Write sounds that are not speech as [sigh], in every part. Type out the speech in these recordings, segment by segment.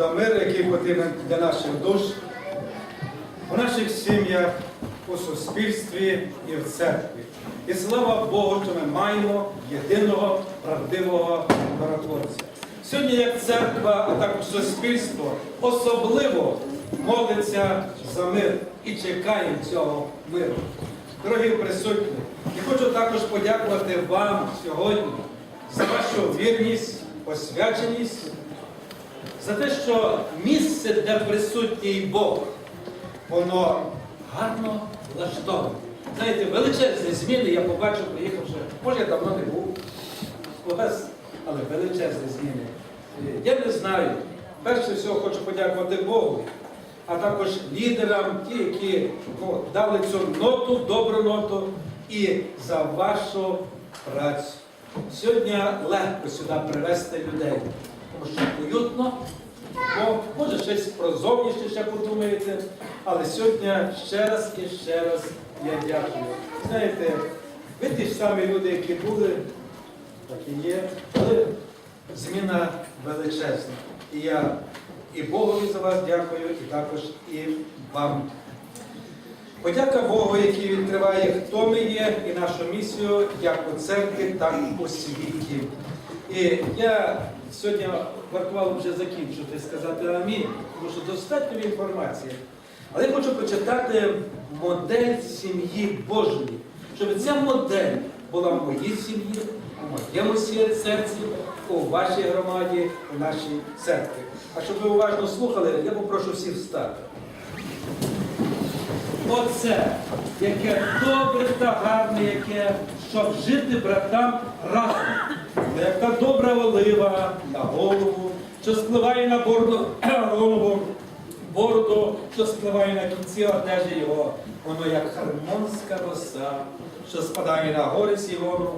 Господа мир, який потрібен для наших душ, у наших сім'ях, у суспільстві і в церкві. І слава Богу, що ми маємо єдиного правдивого миротворця. Сьогодні, як церква, а також суспільство, особливо молиться за мир і чекає цього миру. Дорогі присутні, я хочу також подякувати вам сьогодні за вашу вірність, посвяченість, за те, що місце, де присутній Бог, воно гарно влаштоване. Знаєте, величезні зміни я побачив, приїхавши, може я давно не був але величезні зміни. Я не знаю. Перше всього хочу подякувати Богу, а також лідерам, ті, які ну, дали цю ноту, добру ноту, і за вашу працю. Сьогодні легко сюди привезти людей, що уютно, бо може щось про зовнішнє ще подумаєте, але сьогодні ще раз і ще раз я дякую. Знаєте, ви ті ж самі люди, які були, так і є, але зміна величезна. І я і Богові за вас дякую, і також і вам. Подяка Богу, який відкриває, хто ми є, і нашу місію як у церкві, так і у світі. І я сьогодні вартувало вже закінчити сказати амінь, тому що достатньо інформації. Але я хочу прочитати модель сім'ї Божої, щоб ця модель була в моїй сім'ї, у моєму серці, у вашій громаді, у нашій церкві. А щоб ви уважно слухали, я попрошу всіх встати. Оце, яке добре та гарне, яке, щоб жити братам разом. Як та добра олива на голову, що спливає на бороду, [clears throat] голову, бороду, що спливає на кінці одежі його. Воно як хармонська роса, що спадає на гори Сіону,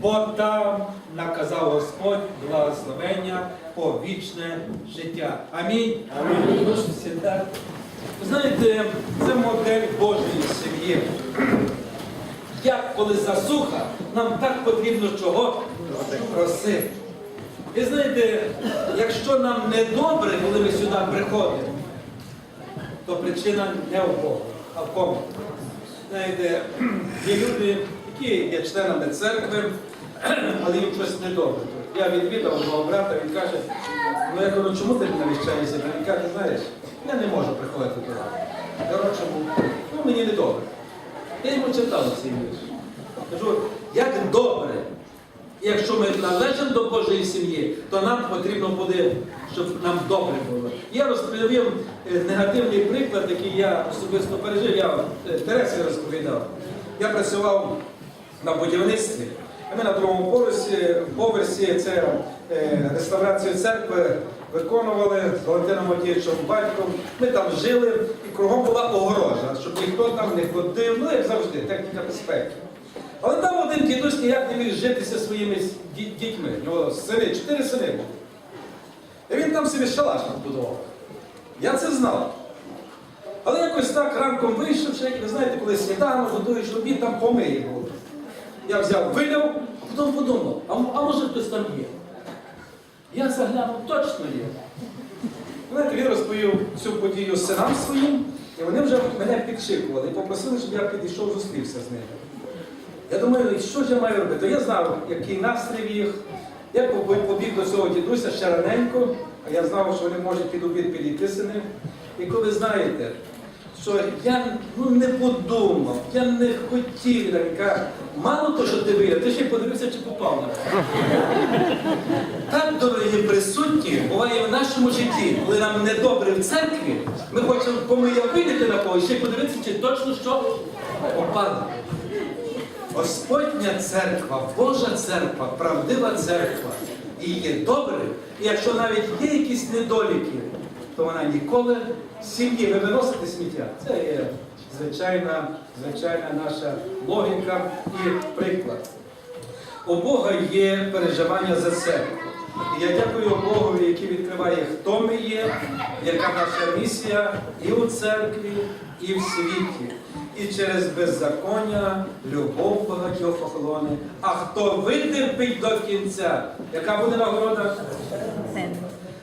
бо там наказав Господь благословення по вічне життя. Амінь. Амінь. Ви знаєте, це модель Божої сім'ї. Як коли засуха, нам так потрібно чого просити. І знаєте, якщо нам не добре, коли ми сюди приходимо, то причина не в Богу, а в кому. Знаєте, є люди, які є членами церкви, але їм щось недобре. Я відвідав одного брата, він каже, ну я кажу, чому ти не навіщаєшся? Він каже, знаєш, я не можу приходити туди. Кажу. Ну мені не добре. Я йому читав цей вірш. Кажу, як добре. І якщо ми належимо до Божої сім'ї, то нам потрібно буде, щоб нам добре було. Я розповів е, негативний приклад, який я особисто пережив. Я е, Тересі розповідав. Я працював на будівництві. Ми на другому поверсі, поверсі це е, реставрацію церкви виконували з Валентином Матієвичем батьком. Ми там жили і кругом була огорожа, щоб ніхто там не ходив, ну як завжди, техніка безпеки. Але там один дідусь ніяк не міг житися своїми дітьми. У нього сини, чотири сини були. І він там собі шалаш побудував. Я це знав. Але якось так ранком вийшовши, і ви знаєте, коли сніданок, готуєш обід, там помиї було. Я взяв, виляв, а потім подумав, а, а може хтось там є. Я заглянув, точно є. Знаєте, він розповів цю подію синам своїм, і вони вже мене підшикували і попросили, щоб я підійшов, зустрівся з ними. Я думаю, що ж я маю робити? Я знав, який настрій їх. Я побіг до цього дідуся ще раненько, а я знав, що вони можуть під обід підійти ним. І коли знаєте, що я ну, не подумав, я не хотів, каже, мало то, що ти виїв, ти ще й подивився, чи попав на. Так, дорогі присутні, буває в нашому житті, коли нам недобре в церкві, ми хочемо помия вийти на когось, ще й подивитися, чи точно що попали. Господня церква, Божа церква, правдива церква і є добре. І якщо навіть є якісь недоліки, то вона ніколи з сім'ї ви виносите сміття. Це є звичайна, звичайна наша логіка і приклад. У Бога є переживання за церкву. І я дякую Богові, який відкриває, хто ми є, яка наша місія і у церкві, і в світі. І через беззаконня любов багатьох охолоне. А хто витерпить до кінця, яка буде нагорода?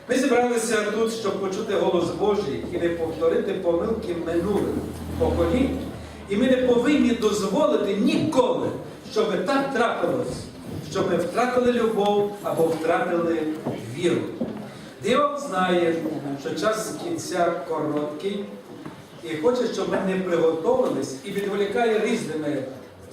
Ми зібралися тут, щоб почути голос Божий і не повторити помилки минулих поколінь. І ми не повинні дозволити ніколи, щоб так трапилось, щоб ми втратили любов або втратили віру. Диявол знає, що час кінця короткий і хоче, щоб ми не приготовились і відволікає різними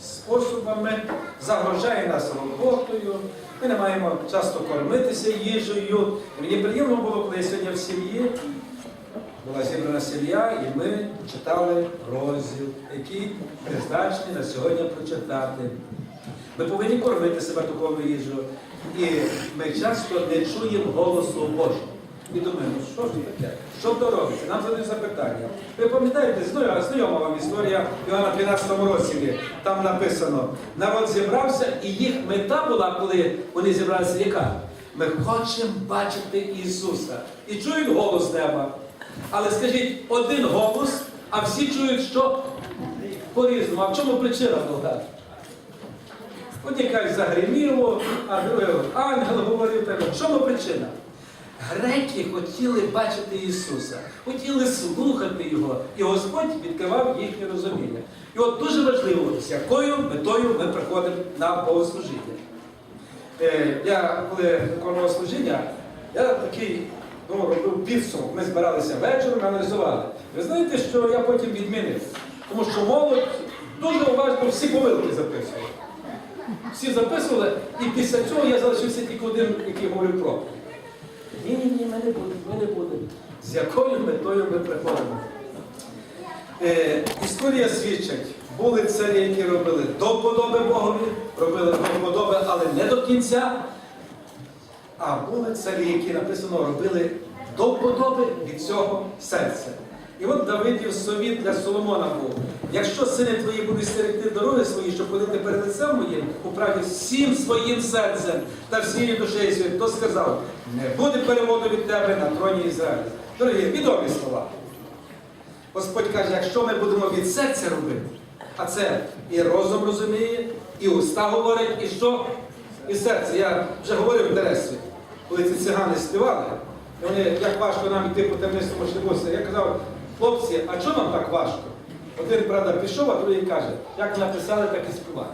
способами, загрожає нас роботою. Ми не маємо часто кормитися їжею. Мені приємно було, коли я сьогодні в сім'ї була зібрана сім'я, і ми читали розділ, який призначений на сьогодні прочитати. Ми повинні кормити себе духовною їжею. І ми часто не чуємо голосу Божого. І думаємо, що ж таке? Що то робиться? Нам задають запитання. Ви пам'ятаєте, знайома вам історія Івана 13 розділі. Там написано, народ зібрався, і їх мета була, коли вони зібралися яка? Ми хочемо бачити Ісуса. І чують голос неба. Але скажіть, один голос, а всі чують, що по-різному. А в чому причина була? Одні кажуть, загриміло, а другий ангел говорив так. В чому причина? Греки хотіли бачити Ісуса, хотіли слухати Його, і Господь відкривав їхнє розуміння. І от дуже важливо, з якою метою ми приходимо на богослужіння. Е, я коли виконував служіння, я такий ну, робив підсумок. Ми збиралися вечором, аналізували. Ви знаєте, що я потім відмінив? Тому що молодь дуже уважно всі помилки записувала. Всі записували, і після цього я залишився тільки один, який говорив про. Ні, ні, ні, ми не будемо, ми не будемо. З якою метою ми приходимо? Е, історія свідчить, були царі, які робили до подоби Богові, робили до подоби, але не до кінця. А були царі, які написано робили до подоби від цього серця. І от Давидів совіт для Соломона був. Якщо сини твої будуть стерегти дороги свої, щоб ходити перед лицем моїм, у всім своїм серцем та всією душею своєю, то сказав, не буде переводу від тебе на троні Ізраїля. Дорогі, відомі слова. Господь каже, якщо ми будемо від серця робити, а це і розум розуміє, і уста говорить, і що? І серце. Я вже говорив в Тересі, коли ці цигани співали, вони, як важко нам йти по темнистому шляху. Я казав, хлопці, а чого нам так важко? Один, правда, пішов, а другий каже, як написали, так і співали.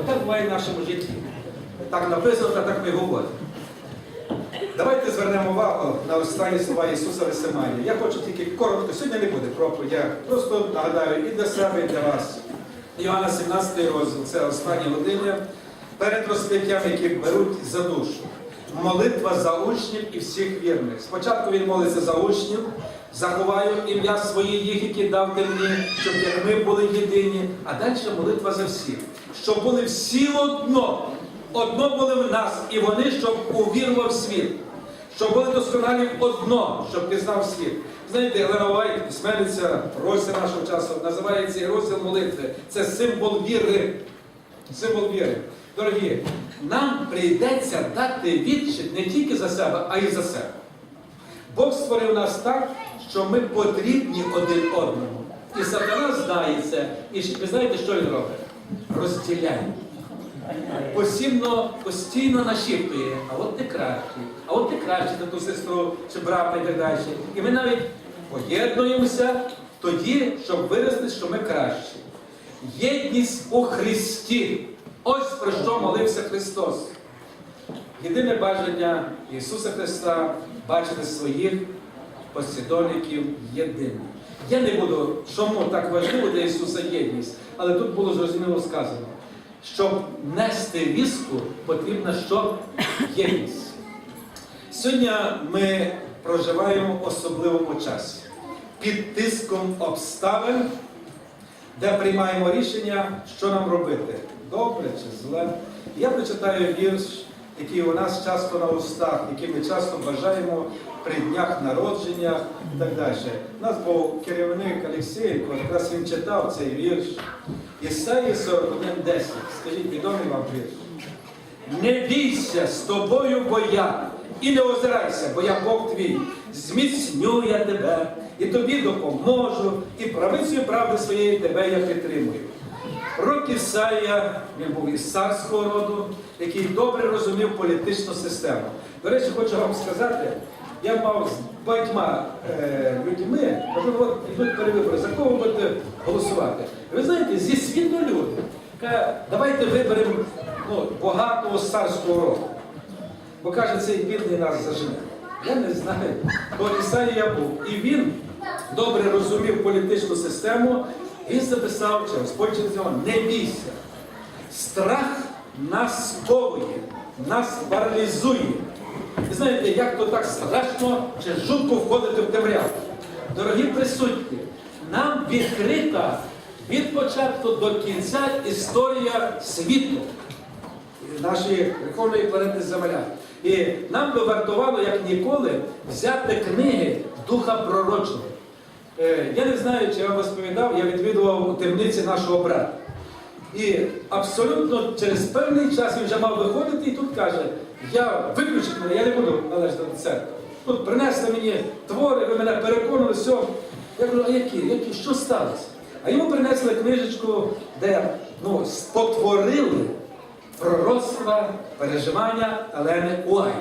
Отак буває в нашому житті. Так написано, та так ми говоримо. Давайте звернемо увагу на останні слова Ісуса Весимані. Я хочу тільки коротко, сьогодні не буде проповідь, я просто нагадаю і для себе, і для вас. Іоанна 17 розділ, це останні години, перед розп'яттям, які беруть за душу. Молитва за учнів і всіх вірних. Спочатку він молиться за учнів, заховаю ім'я своє їх, які дав ти мені, щоб як ми були єдині, а далі молитва за всіх. Щоб були всі одно, одно були в нас, і вони, щоб увірував світ. Щоб були досконалі одно, щоб пізнав світ. Знаєте, Елена Вайт, письменниця розділ нашого часу, називає цей розділ молитви. Це символ віри. Символ віри. Дорогі, нам прийдеться дати відчит не тільки за себе, а й за себе. Бог створив нас так, що ми потрібні один одному. І сатана знає. І ви знаєте, що він робить? Розділяє. Постійно, постійно нашіптує, а от ти кращий, а от ти кращий за ту сестру чи брата і так далі. І ми навіть поєднуємося тоді, щоб виразити, що ми кращі. Єдність у Христі. Ось про що молився Христос. Єдине бажання Ісуса Христа бачити своїх послідовників єдиними. Я не буду, чому так важливо для Ісуса єдність, але тут було зрозуміло сказано, щоб нести віску, потрібна що? Єдність. Сьогодні ми проживаємо в особливому часі під тиском обставин, де приймаємо рішення, що нам робити, добре чи зле. Я прочитаю вірш, який у нас часто на устах, який ми часто бажаємо при днях народження і так далі. У нас був керівник Олексієнко, якраз він читав цей вірш. Ісаї 41.10. Скажіть, відомий вам вірш? Не бійся з тобою, бо я, і не озирайся, бо я Бог твій. Зміцню я тебе, і тобі допоможу, і правицею правди своєї тебе я підтримую. Пророк Ісая, він був із царського роду, який добре розумів політичну систему. До речі, хочу вам сказати, я мав з багатьма е, людьми, кажу, от йдуть перевибори, за кого будете голосувати? Ви знаєте, зі світу люди. Каже, давайте виберемо ну, багатого з царського роду. Бо каже, цей бідний нас зажене. Я не знаю, то Ісаїя я був. І він добре розумів політичну систему, він записав, через нього, не бійся. Страх нас сковує, нас паралізує. І знаєте, як то так страшно чи жутко входити в темряву. Дорогі присутні, нам відкрита від початку до кінця історія світу нашої верховної планети Земля. І нам би вартувало, як ніколи, взяти книги Духа Пророчого. Е, Я не знаю, чи я вам розповідав, я відвідував у темниці нашого брата. І абсолютно через певний час він вже мав виходити і тут каже, я виключить мене, я не буду належати до церкви. Тут принесли мені твори, ви мене переконали, все. Я кажу, а які? які? Що сталося? А йому принесли книжечку, де ну, спотворили пророцтва, переживання Елени Уайт.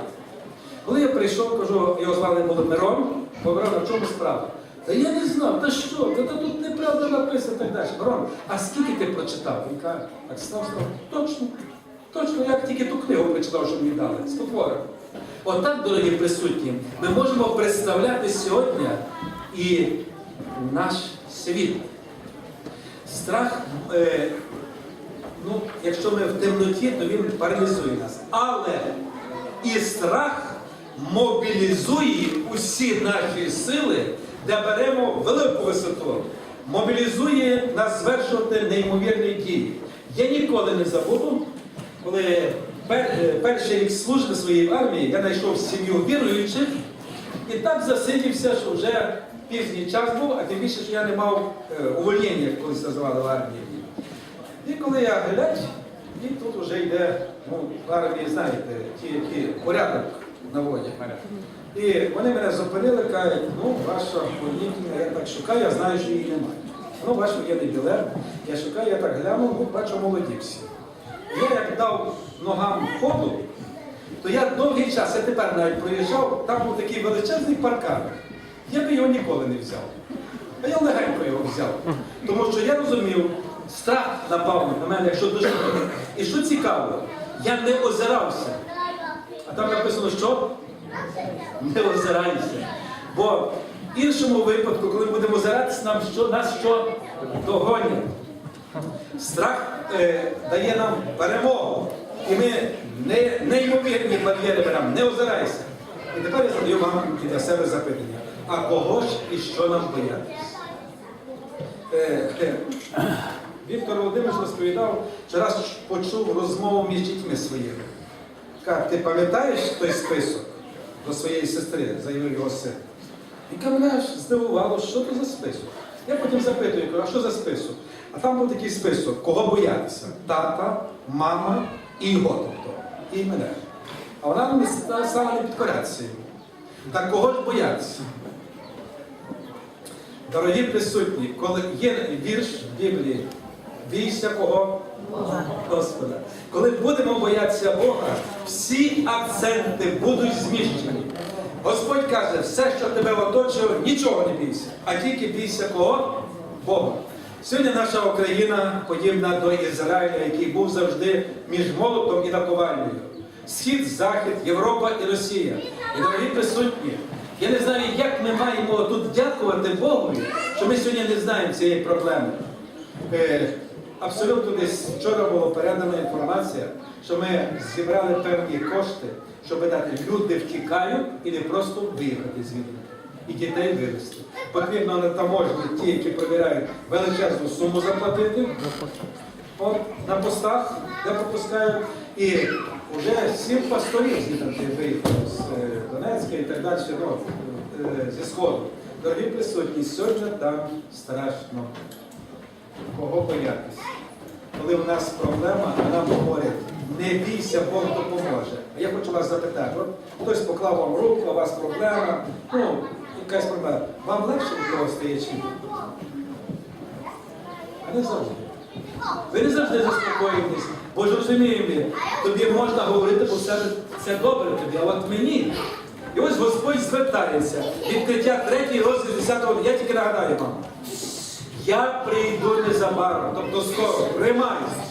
Коли я прийшов, кажу, його звали було Мирон, говорив, на чому справа? Та я не знав, та що, та, та тут неправда написано так далі. Мирон, а скільки ти прочитав? Він каже, так став, став, точно, точно, як тільки ту книгу прочитав, що мені дали, спотворив. Отак, дорогі присутні, ми можемо представляти сьогодні і наш світ. Страх, е, ну, якщо ми в темноті, то він паралізує нас. Але і страх мобілізує усі наші сили, де беремо велику висоту, мобілізує нас звершувати неймовірні дії. Я ніколи не забуду, коли пер- е, перший рік служби своєї армії я знайшов сім'ю віруючих і так засидівся, що вже пізній час був, а тим більше, що я не мав е, увольнення, як колись називали в армії. І коли я глядь, і тут вже йде, ну, в армії, знаєте, ті, які порядок наводять. І вони мене зупинили, кажуть, ну, ваша політика, я так шукаю, я знаю, що її немає. Ну, ваш воєнний білет, я шукаю, я так глянув, ну, бачу, молоді всі. Я як дав ногам ходу, то я довгий час, я тепер навіть проїжджав, там був такий величезний паркан. Я би його ніколи не взяв. А я легенько його взяв. Тому що я розумів, страх напав на мене, якщо дуже. І що цікаво, я не озирався. А там написано, що? Не озирайся. Бо в іншому випадку, коли будемо озиратися, нам що, нас що догонять. Страх е, дає нам перемогу. І ми не, неймовірні бар'єри беремо, не озирайся. І тепер я задаю вам для себе запитання. А кого ж і що нам боятися? Е, е, Віктор Володимирович розповідав, що раз почув розмову між дітьми своїми. Каже, ти пам'ятаєш той список до своєї сестри, заявив його син. І мене аж здивувало, що це за список. Я потім запитую, а що за список? А там був такий список, кого боятися? Тата, мама і його, тобто, і мене. А вона ста- стала не підкорятися йому. Так кого ж боятися? Дорогі присутні, коли є вірш в Біблії, бійся кого? Господа. Коли будемо боятися Бога, всі акценти будуть зміщені. Господь каже, все, що тебе оточує, нічого не бійся, а тільки бійся кого? Бога. Сьогодні наша Україна подібна до Ізраїля, який був завжди між молотом і наковальнею. Схід, Захід, Європа і Росія. І дорогі присутні, я не знаю, як ми маємо тут дякувати Богу, що ми сьогодні не знаємо цієї проблеми. Абсолютно десь вчора була передана інформація, що ми зібрали певні кошти, щоб дати люди втікають і не просто виїхати звідти. І дітей вивезти. Потрібно на таможні ті, які перевіряють величезну суму заплатити от, на постах, де пропускають. І вже сім пасторів звідти виїхали з е, Донецька і так далі, ну, е, зі Сходу. Дорогі присутні, сьогодні там страшно. Кого боятися? Коли у нас проблема, а нам говорять, не бійся, Бог допоможе. А я хочу вас запитати, от хтось поклав вам руку, у вас проблема, ну, якась проблема. Вам легше від того стає чи ні? А не завжди. Ви не завжди заспокоїтесь, бо ж розуміємо, тобі можна говорити, бо все це добре тобі, а от мені І ось Господь звертається. Відкриття 3 розділ 10 Я тільки нагадаю вам. Я прийду незабаром, тобто скоро, тримайся,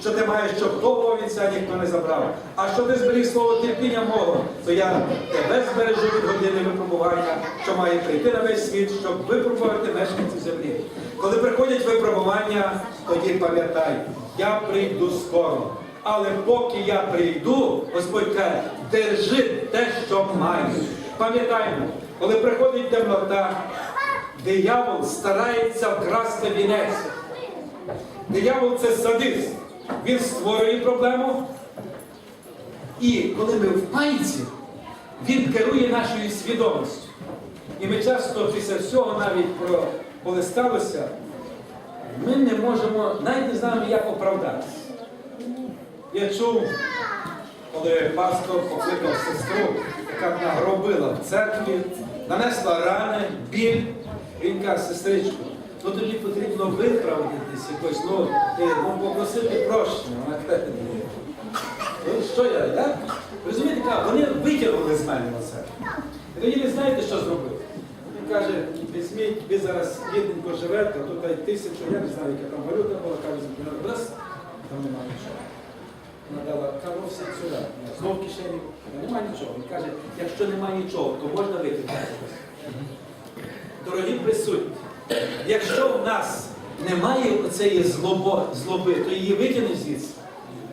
що ти маєш, щоб того вінця ніхто не забрав. А що ти зберіг слово терпіння мого, то я тебе збережу від години випробування, що має прийти на весь світ, щоб випробувати мешканців землі. Коли приходять випробування, тоді пам'ятай, я прийду скоро. Але поки я прийду, Господь каже, держи те, що маєш. Пам'ятаймо, коли приходить темнота, Диявол старається вкрасти вінець. Диявол це садист. Він створює проблему. І коли ми в панці, він керує нашою свідомістю. І ми часто після всього, навіть про коли сталося, ми не можемо, навіть не знаємо, як оправдатися. Я чув, коли пастор покликав сестру, яка нагробила в церкві, нанесла рани, біль. Він каже, сестричку, ну тобі потрібно виправдатись якось, ну, ну попросити прощення. Вона каже, ну що я, я? Розумієте, каже, вони витягнули з мене на це. І тоді ви знаєте, що зробив? Він каже, візьміть, ви зараз бідненько живете, тут ай тисячу, я не знаю, яка там валюта була, каже, раз, там немає нічого. Вона дала, каже, «Ну, все сюди. Знов кишені, немає нічого. Він каже, якщо немає нічого, то можна витягнути. Дорогі присутні, якщо в нас немає оцеї злобо, злоби, то її витягнеш звідси?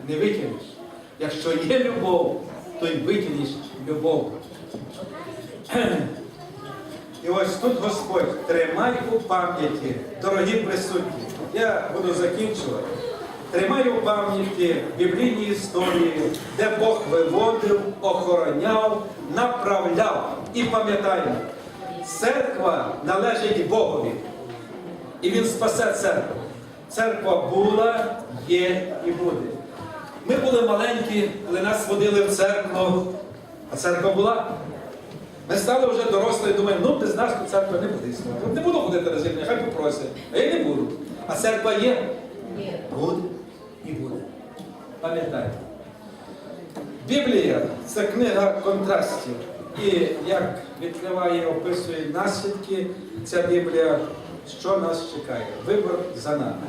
Не витягнеш. Якщо є любов, то й витягнеш любов. І ось тут Господь, тримай у пам'яті, дорогі присутні. Я буду закінчувати. Тримай у пам'яті біблійні історії, де Бог виводив, охороняв, направляв. І пам'ятаємо, церква належить Богові. І Він спасе церкву. Церква була, є і буде. Ми були маленькі, коли нас водили в церкву, а церква була. Ми стали вже дорослі і думаємо, ну без нас тут церква не буде існувати. Не буду ходити на землю, хай попросять. А я не буду. А церква є? Буде і буде. Пам'ятайте. Біблія це книга контрастів. І як відкриває, описує наслідки ця Біблія, що нас чекає. Вибор за нами.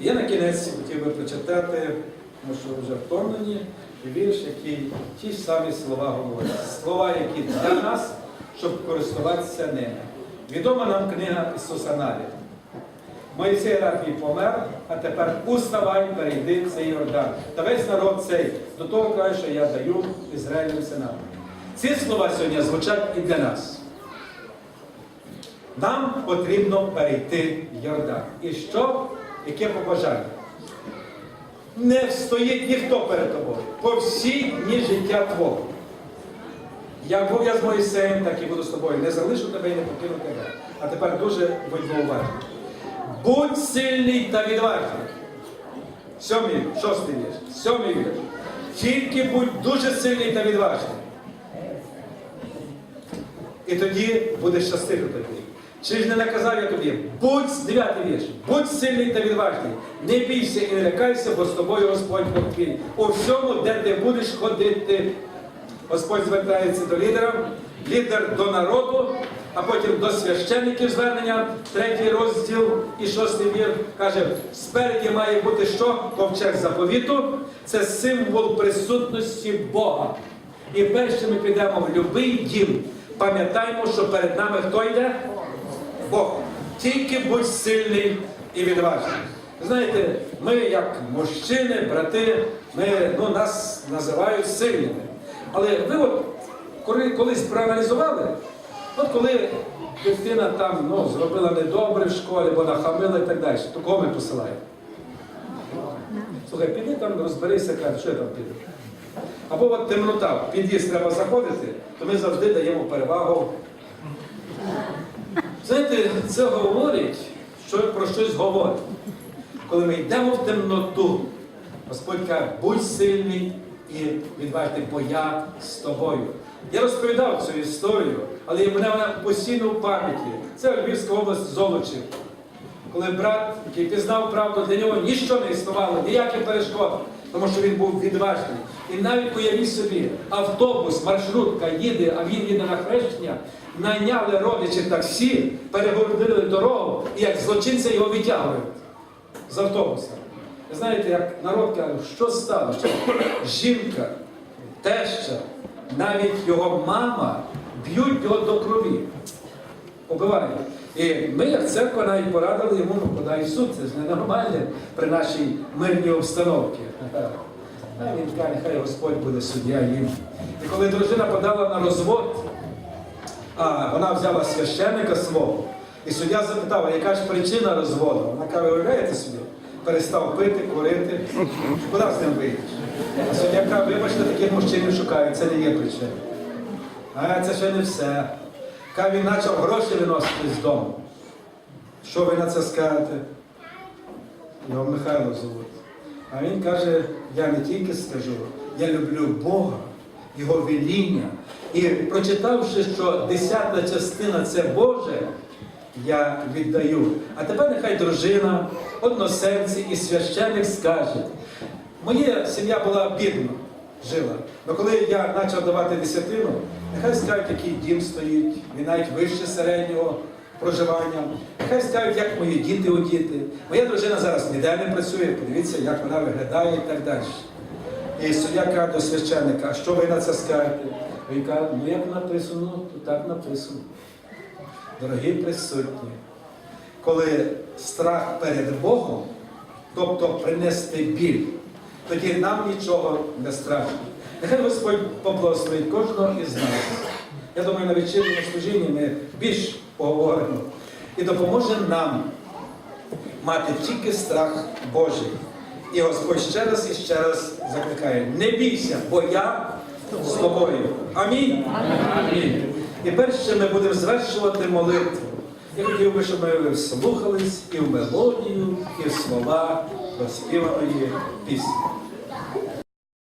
Я на кінець хотів би прочитати, тому що вже втомлені, вірш, який ті ж самі слова говорять. Слова, які для нас, щоб користуватися ними. Відома нам книга Ісуса Наві. Моїсей раб і помер, а тепер уставай, перейди цей Йордан. Та весь народ цей до того каже, що я даю Ізраїлю синам. Ці слова сьогодні звучать і для нас. Нам потрібно перейти Йордан. І що? Яке побажання? Не встоїть ніхто перед тобою. По всі дні життя твого. Як був я з Моїсеєм, так і буду з тобою. Не залишу тебе і не покину тебе. А тепер дуже будьмо уважні. Будь сильний та відважний. Сьомий, шостий вірш. Сьомий вірш. Тільки будь дуже сильний та відважний. І тоді будеш щасливий тобі. Чи ж не наказав я тобі? Будь дев'ятий вірш, будь сильний та відважний. Не бійся і не лякайся, бо з тобою Господь Бог твій. У всьому, де ти будеш ходити. Господь звертається до лідера, лідер до народу, а потім до священників звернення, третій розділ і шостий вір каже, спереді має бути що? Ковчег заповіту. Це символ присутності Бога. І перше ми підемо в будь-який дім. Пам'ятаємо, що перед нами хто йде? Бог. Тільки будь сильний і відважний. Знаєте, ми, як мужчини, брати, ми, ну, нас називають сильними. Але ви от коли, колись проаналізували, от коли дитина там ну, зробила недобре в школі, бо нахамила і так далі, то кого ми посилаємо? Слухай, піди там, розберися, каже, що я там піду. Або от темнота, в під'їзд треба заходити, то ми завжди даємо перевагу. Знаєте, це говорить, що про щось говорить. Коли ми йдемо в темноту, Господь каже, будь сильний і відважний, бо я з тобою. Я розповідав цю історію, але мене вона постійно в пам'яті. Це Львівська область Золочів. Коли брат, який пізнав правду, для нього ніщо не існувало, ніякі перешкоди. Тому що він був відважний. І навіть уявіть собі, автобус, маршрутка їде, а він їде на хрещення, найняли родичі таксі, перегородили дорогу, і як злочинця його витягують з автобуса. Знаєте, як народ каже, що сталося? Жінка, теща, навіть його мама б'ють його до крові. Побивають. І ми, як церква, навіть порадили йому, ну, подай суд, це ж ненормальне при нашій мирній обстановці. [laughs] А він каже, хай Господь буде суддя їм. І коли дружина подала на розвод, а вона взяла священника свого, і суддя запитав, яка ж причина розводу? Вона каже, уявляєте собі, перестав пити, курити. Куди з ним вийдеш? А суддя каже, вибачте, таких мужчин шукають, це не є причина. А це ще не все. Каже, він почав гроші виносити з дому. Що ви на це скажете? Його Михайло зовуть. А він каже, я не тільки скажу, я люблю Бога, Його веління. І прочитавши, що десята частина це Боже, я віддаю. А тепер нехай дружина, односельці і священик скажуть. Моя сім'я була бідна, жила. Але коли я почав давати десятину, нехай скажуть, який дім стоїть, він навіть вище середнього проживання. Нехай скажуть, як мої діти одіти. Моя дружина зараз ніде не працює, подивіться, як вона виглядає і так далі. І суддя каже до священника, а що ви на це скажете? Він каже, ну як написано, то так написано. Дорогі присутні, коли страх перед Богом, тобто принести біль, тоді нам нічого не страшно. Нехай Господь поблагословить кожного із нас. Я думаю, на вечірньому служінні ми більш поговоримо і допоможе нам мати тільки страх Божий. І Господь ще раз і ще раз закликає: не бійся, бо я з тобою. Амінь. Амінь. І перше ми будемо звершувати молитву. Я хотів би, щоб ми слухались і в мелодію, і в слова проспіваної пісні.